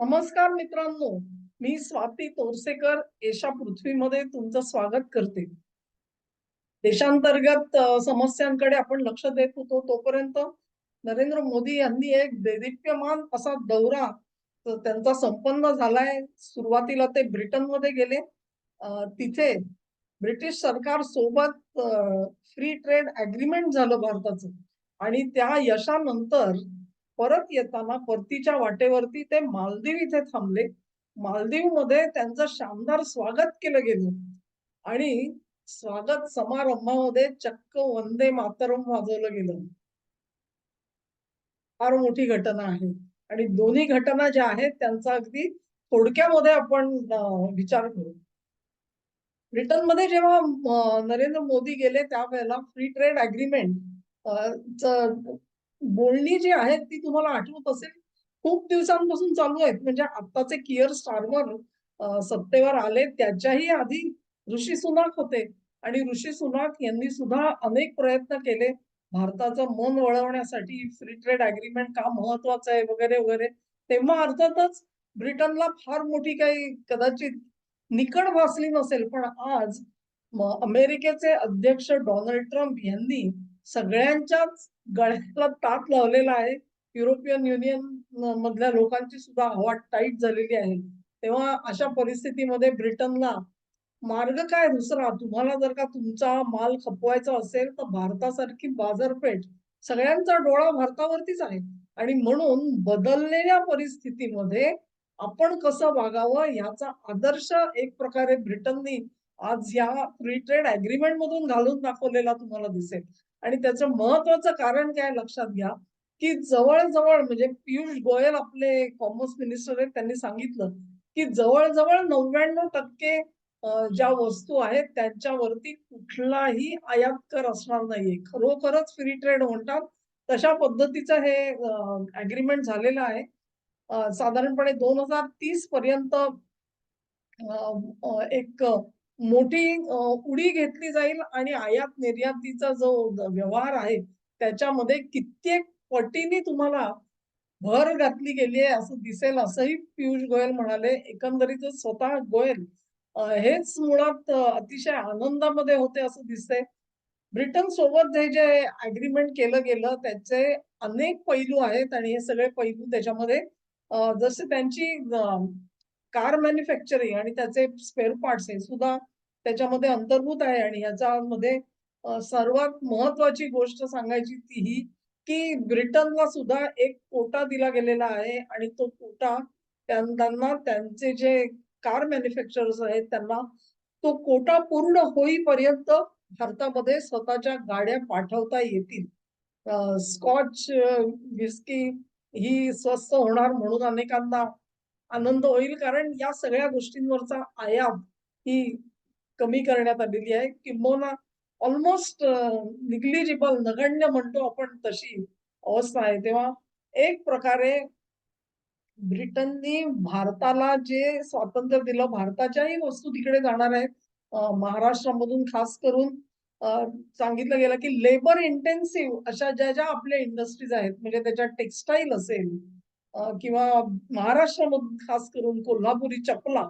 नमस्कार मित्रांनो मी स्वाती तोरसेकर एशा पृथ्वीमध्ये तुमचं स्वागत करते. देशांतर्गत समस्यांकडे आपण लक्ष देत होतो तोपर्यंत नरेंद्र मोदी यांनी एक देदीप्यमान असा दौरा त्यांचा संपन्न झालाय. सुरुवातीला ते ब्रिटनमध्ये गेले. तिथे ब्रिटिश सरकार सोबत फ्री ट्रेड अग्रीमेंट झालं भारताचं. आणि त्या यशानंतर परत येताना परतीच्या वाटेवरती ते मालदीव इथे थांबले. मालदीवमध्ये त्यांचं शानदार स्वागत केलं गेलं. आणि स्वागत समारंभामध्ये चक्क वंदे मातरम वाजवलं गेलं. फार मोठी घटना आहे. आणि दोन्ही घटना ज्या आहेत त्यांचा अगदी थोडक्यामध्ये आपण विचार करू. ब्रिटनमध्ये जेव्हा नरेंद्र मोदी गेले त्यावेळेला फ्री ट्रेड अग्रीमेंट बोलणी जी आहेत ती तुम्हाला आठवत असेल खूप दिवसांपासून चालू आहेत. म्हणजे आत्ताचे कियर स्टारमर सत्तेवर आले त्याच्याही आधी ऋषी सुनाक होते. आणि ऋषी सुनाक यांनी सुद्धा अनेक प्रयत्न केले. भारताचं मन वळवण्यासाठी फ्री ट्रेड अग्रीमेंट का महत्वाचं आहे वगैरे वगैरे. तेव्हा अर्थातच ब्रिटनला फार मोठी काही कदाचित निकड भासली नसेल. पण आज अमेरिकेचे अध्यक्ष डोनाल्ड ट्रम्प यांनी सगळ्यांच्याच गळ्याला ताप लावलेला आहे. युरोपियन युनियन मधल्या लोकांची सुद्धा हवा टाईट झालेली आहे. तेव्हा अशा परिस्थितीमध्ये ब्रिटनला मार्ग काय दुसरा? तुम्हाला जर का तुमचा माल खपवायचा असेल तर भारतासारखी बाजारपेठ सगळ्यांचा डोळा भारतावरतीच आहे. आणि म्हणून बदललेल्या परिस्थितीमध्ये आपण कसं वागावं याचा आदर्श एक प्रकारे ब्रिटननी आज या फ्री ट्रेड अग्रीमेंट मधून घालून दाखवलेला तुम्हाला दिसेल. आणि त्याचं महत्वाचं कारण काय लक्षात घ्या की जवळजवळ म्हणजे पियुष गोयल आपले कॉमर्स मिनिस्टर आहेत त्यांनी सांगितलं की जवळजवळ नव्याण्णव टक्के ज्या वस्तू आहेत त्यांच्यावरती कुठलाही आयात कर असणार नाहीये. खरोखरच फ्री ट्रेड म्हणतात तशा पद्धतीचं हे अग्रीमेंट झालेलं आहे. साधारणपणे दोन हजार तीस पर्यंत एक मोठी उडी घेतली जाईल आणि आयात निर्यातीचा जो व्यवहार आहे त्याच्यामध्ये कित्येक पटीने तुम्हाला भर घातली गेली आहे असं दिसेल असंही पियुष गोयल म्हणाले. एकंदरीत स्वतः गोयल हेच मुळात अतिशय आनंदामध्ये होते असं दिसतंय. ब्रिटन सोबत हे जे अग्रीमेंट केलं गेलं त्याचे अनेक पैलू आहेत आणि हे सगळे पैलू त्याच्यामध्ये जसे त्यांची कार मॅन्युफॅक्चरिंग आणि त्याचे स्पेअर पार्ट्स हे सुद्धा त्याच्यामध्ये अंतर्भूत आहे आणि याच्यामध्ये सर्वात महत्वाची गोष्ट सांगायची ती ही की ब्रिटनला सुद्धा एक कोटा दिला गेलेला आहे आणि तो कोटा त्यांना त्यांचे जे कार मॅन्युफॅक्चरर्स आहेत त्यांना तो कोटा पूर्ण होईपर्यंत भारतामध्ये स्वतःच्या गाड्या पाठवता येतील. स्कॉच विस्की ही स्वस्त होणार म्हणून अनेकांना आनंद होईल. कारण या सगळ्या गोष्टींवरचा आयाम ही कमी करण्यात आलेली आहे. किंबहुना ऑलमोस्ट निग्लिजिबल नगण्य म्हणतो आपण तशी अवस्था आहे. तेव्हा एक प्रकारे ब्रिटननी भारताला जे स्वातंत्र्य दिलं भारताच्याही वस्तू तिकडे जाणार आहेत. महाराष्ट्रामधून खास करून सांगितलं गेलं की लेबर इंटेन्सिव्ह अशा ज्या ज्या आपल्या इंडस्ट्रीज आहेत म्हणजे त्याच्यात टेक्सटाईल असेल किंवा महाराष्ट्रामधून खास करून कोल्हापुरी चपला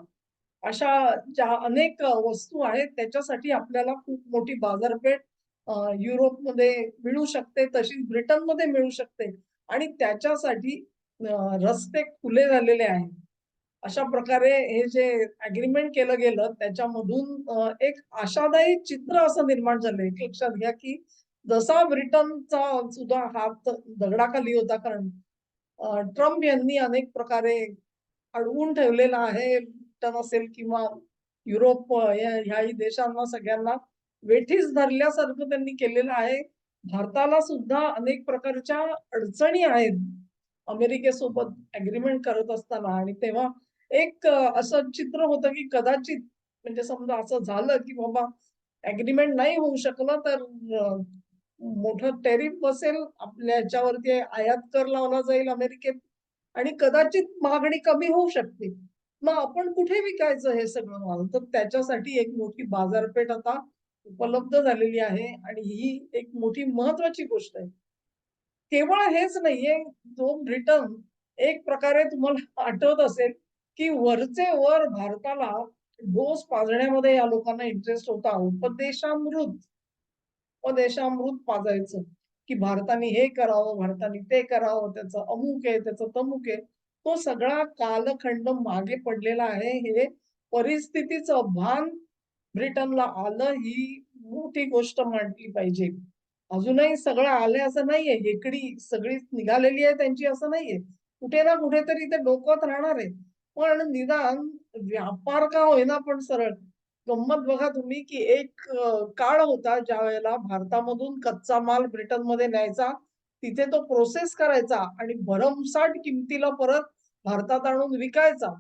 अशा ज्या अनेक वस्तू आहेत त्याच्यासाठी आपल्याला खूप मोठी बाजारपेठ युरोपमध्ये मिळू शकते तशीच ब्रिटनमध्ये मिळू शकते आणि त्याच्यासाठी रस्ते खुले झालेले आहेत. अशा प्रकारे हे जे अग्रीमेंट केलं गेलं त्याच्यामधून एक आशादायी चित्र असं निर्माण झालंय एक लक्षात घ्या की जसा ब्रिटनचा सुद्धा हात दगडाखाली होता कारण ट्रम्प यांनी अनेक प्रकारे अडवून ठेवलेला आहे ब्रिटन असेल किंवा युरोप या ह्याही देशांना सगळ्यांना वेठीस धरल्यासारखं त्यांनी केलेलं आहे. भारताला सुद्धा अनेक प्रकारच्या अडचणी आहेत. अमेरिकेसोबत अग्रीमेंट करत असताना आणि तेव्हा एक असं चित्र होतं की कदाचित म्हणजे समजा असं झालं की बाबा अग्रीमेंट नाही होऊ शकलं तर मोठा टेरिफ बसेल आपल्या ह्याच्यावरती आयात कर लावला जाईल अमेरिकेत आणि कदाचित मागणी कमी होऊ शकते. मग आपण कुठे विकायचं हे सगळं माल? तर त्याच्यासाठी एक मोठी बाजारपेठ आता उपलब्ध झालेली आहे आणि ही एक मोठी महत्वाची गोष्ट आहे. केवळ हेच नाहीये जो ब्रिटन एक प्रकारे तुम्हाला आठवत असेल, की वरचे वर भारताला डोस पाजण्यामध्ये या लोकांना इंटरेस्ट होता. उपदेशामृत, उपदेशामृत पाजायचं, की भारताने हे करावं, भारताने ते करावं, त्याचं अमुक आहे, त्याचं तमुक आहे. तो सगळा कालखंड मागे पडलेला आहे. हे परिस्थितीचं भान ब्रिटनला आलं ही मोठी गोष्ट मांडली पाहिजे. अजूनही सगळं आलंय असं नाहीये. हेकडी सगळीच निघालेली आहे त्यांची असं नाहीये. कुठे ना कुठेतरी ते डोकवत राहणार आहे. पण निदान व्यापार का होईना पण सरळ. गंमत बघा तुम्ही, की एक काळ होता ज्या वेळेला भारतामधून कच्चा माल ब्रिटनमध्ये न्यायचा. तिथे तो प्रोसेस करायचा आणि भरमसाठ किमतीला परत भारतात आणून विकायचा.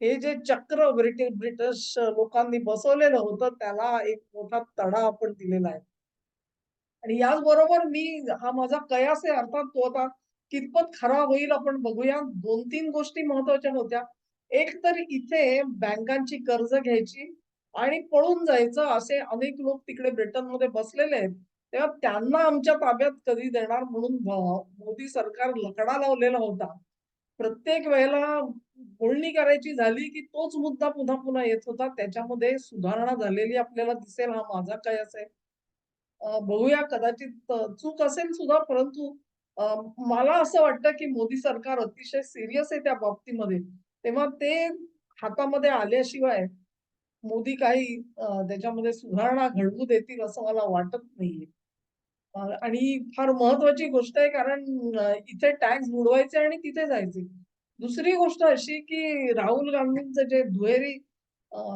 हे जे चक्र ब्रिटिश ब्रिटिश लोकांनी बसवलेलं होतं त्याला एक मोठा तडा आपण दिलेला आहे. आणि याचबरोबर मी हा माझा कयास आहे अर्थात तो आता कितपत खरा होईल आपण बघूया. 2-3 गोष्टी महत्त्वाच्या होत्या. एक तर इथे बँकांची कर्ज घ्यायची आणि पळून जायचं असे अनेक लोक तिकडे ब्रिटनमध्ये बसलेले आहेत. तेव्हा त्यांना आमच्या ताब्यात कधी देणार म्हणून मोदी सरकार लकडा लावलेला होता. प्रत्येक वेळेला बोलणी करायची झाली, की तोच मुद्दा पुन्हा-पुन्हा येत होता. त्याच्यामध्ये सुधारणा झालेली आपल्याला दिसेल हा माझा काय असेल बघूया कदाचित चूक असेल सुद्धा परंतु मला असं वाटतं, की मोदी सरकार अतिशय सिरियस आहे त्या बाबतीमध्ये. तेव्हा ते हातामध्ये आल्याशिवाय मोदी काही त्याच्यामध्ये सुधारणा घडवू देतील असं मला वाटत नाहीये. आणि फार महत्वाची गोष्ट आहे कारण इथे टॅक्स बुडवायचे आणि तिथे जायचे. दुसरी गोष्ट अशी, की राहुल गांधींचं जे दुहेरी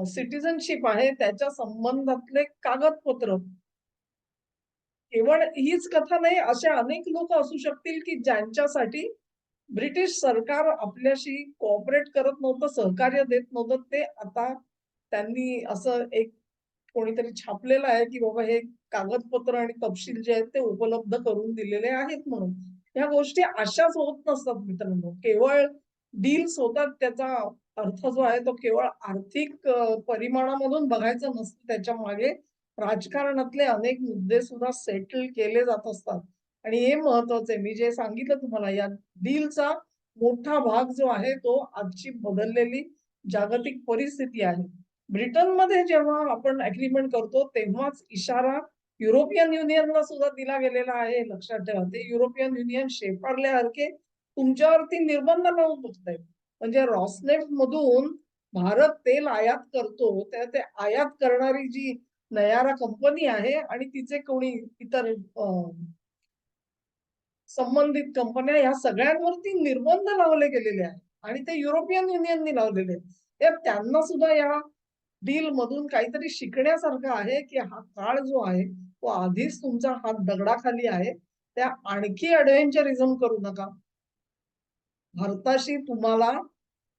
सिटिझनशिप आहे त्याच्या संबंधातले कागदपत्र केवळ हीच कथा नाही, असे अनेक लोक असू शकतील, की ज्यांच्यासाठी ब्रिटिश सरकार आपल्याशी कोऑपरेट करत नव्हतं, सहकार्य देत नव्हतं. ते आता त्यांनी असं एक कोणीतरी छापलेलं आहे, की बाबा हे कागदपत्र आणि तपशील जे आहेत ते उपलब्ध करून दिलेले आहेत म्हणून. ह्या गोष्टी अशाच होत नसतात मित्रांनो. केवळ डील्स होतात त्याचा अर्थ जो आहे तो केवळ आर्थिक परिमाणामधून बघायचं नसतं. त्याच्यामागे राजकारणातले अनेक मुद्दे सुद्धा सेटल केले जात असतात. आणि हे महत्वाचं आहे. मी जे सांगितलं तुम्हाला या डीलचा मोठा भाग जो आहे तो आजची बदललेली जागतिक परिस्थिती आहे. ब्रिटनमध्ये जेव्हा आपण अग्रीमेंट करतो तेव्हाच इशारा युरोपियन युनियनला सुद्धा दिला गेलेला आहे लक्षात ठेवा. ते युरोपियन युनियन शेपारल्यासारखे तुमच्यावरती निर्बंध लावून बसतायत. म्हणजे रॉसनेफ्टमधून भारत तेल आयात करतो, तर ते आयात करणारी जी नयारा कंपनी आहे आणि तिचे कोणी इतर संबंधित कंपन्या या सगळ्यांवरती निर्बंध लावले गेलेले आहेत आणि ते युरोपियन युनियननी लावलेले आहेत. तर त्यांना सुद्धा या डील मधून काहीतरी शिकण्यासारखं आहे, की हा काळ जो आहे तो आधीच तुमचा हात दगडाखाली आहे. त्या आणखी एडव्हेंचरिझम करू नका. भारताशी तुम्हाला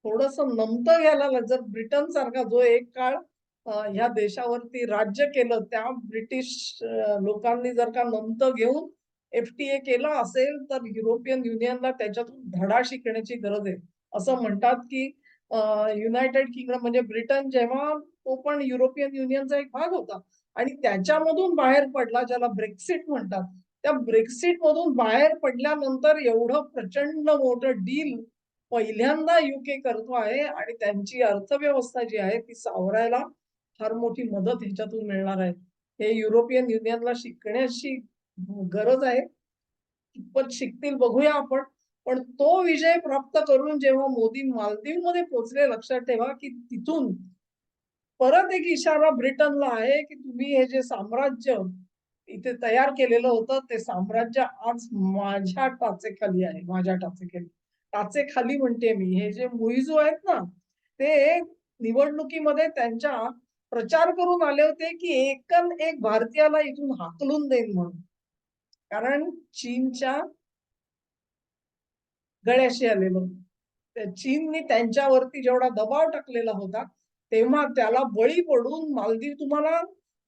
थोडंसं नमतं घ्यायला लागेल. जर ब्रिटनसारखा जो एक काळ ह्या देशावरती राज्य केलं, त्या ब्रिटिश लोकांनी जर का नमतं घेऊन एफ-टी-ए केला असेल, तर युरोपियन युनियनला त्याच्यातून धडा शिकण्याची गरज आहे. असं म्हणतात, की युनायटेड किंगडम म्हणजे ब्रिटन जेव्हा तो पण युरोपियन युनियनचा एक भाग होता आणि त्याच्यामधून बाहेर पडला, ज्याला ब्रेक्सिट म्हणतात. त्या ब्रेक्सिट मधून बाहेर पडल्यानंतर एवढं प्रचंड मोठं डील पहिल्यांदा युके करतो आहे आणि त्यांची अर्थव्यवस्था जी आहे ती सावरायला फार मोठी मदत ह्याच्यातून मिळणार आहे. हे युरोपियन युनियनला शिकण्याची गरज आहे. कितपत शिकतील बघूया आपण. पण तो विजय प्राप्त करून जेव्हा मोदी मालदीवमध्ये पोहोचले लक्षात ठेवा, की तिथून परत एक इशारा ब्रिटनला आहे, की तुम्ही हे जे साम्राज्य इथे तयार केलेलं होतं, ते साम्राज्य आज माझ्या टाचेखाली आहे, माझ्या टाचेखाली. टाचेखाली म्हणते मी. हे जे मुईजू आहेत ना, ते निवडणुकीमध्ये त्यांच्या प्रचार करून आले होते, की एकन एक भारतीयाला इथून हाकलून देईन म्हणून. कारण चीनच्या गळ्याशी आलेलं होतं. त्या त्यांच्यावरती जेवढा दबाव टाकलेला होता, तेव्हा त्याला बळी पडून मालदीव तुम्हाला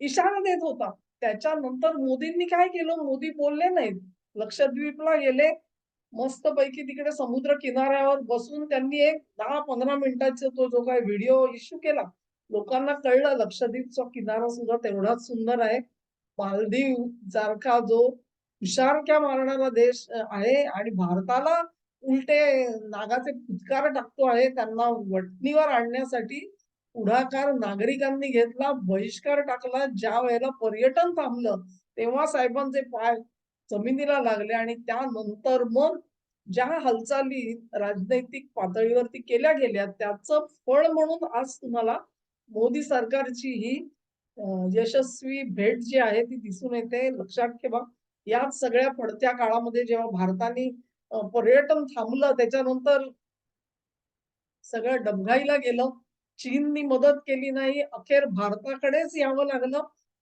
इशारा देत होता. त्याच्यानंतर मोदींनी काय केलं? मोदी बोलले नाहीत. लक्षद्वीपला गेले. मस्तपैकी तिकडे समुद्र किनाऱ्यावर बसून त्यांनी एक 10-15 मिनिटाचा तो जो काही व्हिडिओ इश्यू केला. लोकांना कळलं लक्षद्वीपचा किनारा सुद्धा तेवढाच सुंदर आहे. मालदीव सारखा जो हुशारक्या मारणारा देश आहे आणि भारताला उलटे नागाचे फुटकार टाकतो आहे त्यांना वटणीवर आणण्यासाठी पुढाकार नागरिकांनी घेतला बहिष्कार टाकला ज्या वेळेला पर्यटन थांबलं तेव्हा साहेबांचे पाय जमिनीला लागले आणि त्यानंतर मग ज्या हालचाली राजनैतिक पातळीवरती केल्या गेल्या त्याचं फळ म्हणून आज तुम्हाला मोदी सरकारची ही यशस्वी भेट जी आहे ती दिसून येते. लक्षात ठेवा याच सगळ्या पडत्या काळामध्ये जेव्हा भारताने पर्यटन थांबलं त्याच्यानंतर सगळं डबघाईला गेलं चीननी मदत केली नाही अखेर भारताकडेच यावं लागलं.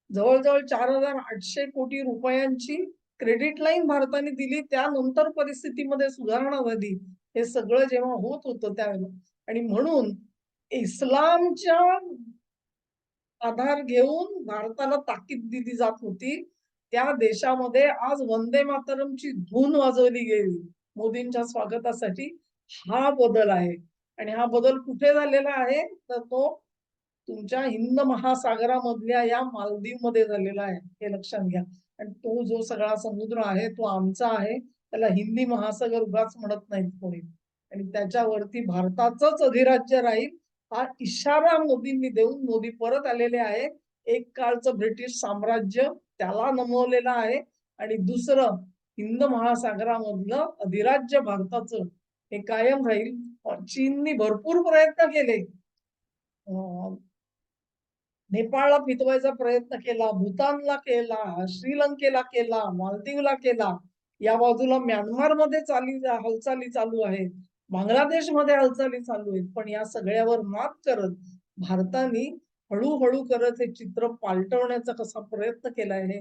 जवळजवळ चार हजार आठशे कोटी रुपयांची क्रेडिट लाईन भारताने दिली. त्यानंतर परिस्थितीमध्ये सुधारणा झाली. हे सगळं जेव्हा होत होतं त्यावेळेला. आणि म्हणून इस्लामच्या आधार घेऊन भारताला ताकीद दिली जात होती. त्या देशामध्ये आज वंदे मातरमची धून वाजवली गेली. मोदींच्या स्वागतासाठी हा बदल आहे. आणि हा बदल कुठे झालेला आहे? तर तो तुमच्या हिंद महासागरामधल्या या मालदीवमध्ये झालेला आहे. हे लक्षात घ्या. आणि तो जो सगळा समुद्र आहे तो आमचा आहे. त्याला हिंदी महासागर उगाच म्हणत नाहीत कोणी. आणि त्याच्यावरती भारताचंच अधिराज्य राहील हा इशारा मोदींनी देऊन मोदी परत आलेले आहे. एक काळचं ब्रिटिश साम्राज्य त्याला नमवलेलं आहे. आणि दुसरं हिंद महासागरामधलं अधिराज्य भारताचं हे कायम राहील. चीननी भरपूर प्रयत्न केले. नेपाळला फितवायचा प्रयत्न केला भूतानला केला श्रीलंकेला केला मालदीवला केला. या बाजूला म्यानमारमध्ये चाली हालचाली चालू आहेत. बांगलादेशमध्ये हालचाली चालू आहेत. पण या सगळ्यावर मात करत भारताने हळूहळू करत हे चित्र पालटवण्याचा कसा प्रयत्न केला हे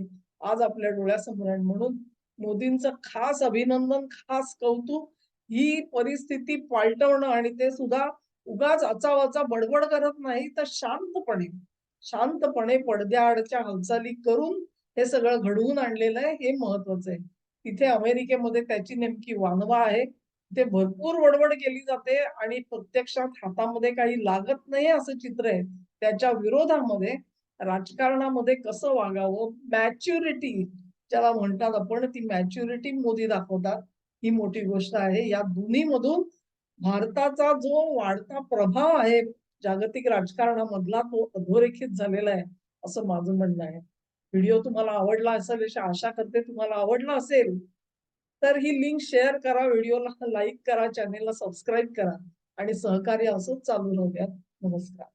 आज आपल्या डोळ्यासमोर आहे. म्हणून मोदींचं खास अभिनंदन खास कौतुक ही परिस्थिती पालटवणं आणि ते सुद्धा उगाच अचावाचा बडबड करत नाही तर शांतपणे शांतपणे पडद्याआडच्या हालचाली करून हे सगळं घडवून आणलेलं आहे हे महत्वाचं आहे. तिथे अमेरिकेमध्ये त्याची नेमकी वानवा आहे. ते भरपूर वडवड केली जाते आणि प्रत्यक्षात हातामध्ये काही लागत नाही असं चित्र आहे. त्याच्या विरोधामध्ये राजकारणामध्ये कसं वागावं मॅच्युरिटी ज्याला म्हणतात आपण ती मॅच्युरिटी मोदी दाखवतात. ही मोठी गोष्ट आहे. या दोन्ही मधून भारताचा जो वाढता प्रभाव आहे जागतिक राजकारणामधला तो अधोरेखित झालेला आहे असं माझं म्हणणं आहे. व्हिडिओ तुम्हाला आवडला असेल अशी आशा करते तुम्हाला आवडला असेल तर ही लिंक शेअर करा व्हिडिओला लाईक करा चॅनेलला सबस्क्राईब करा आणि सहकार्य असंच चालू राहूयात नमस्कार.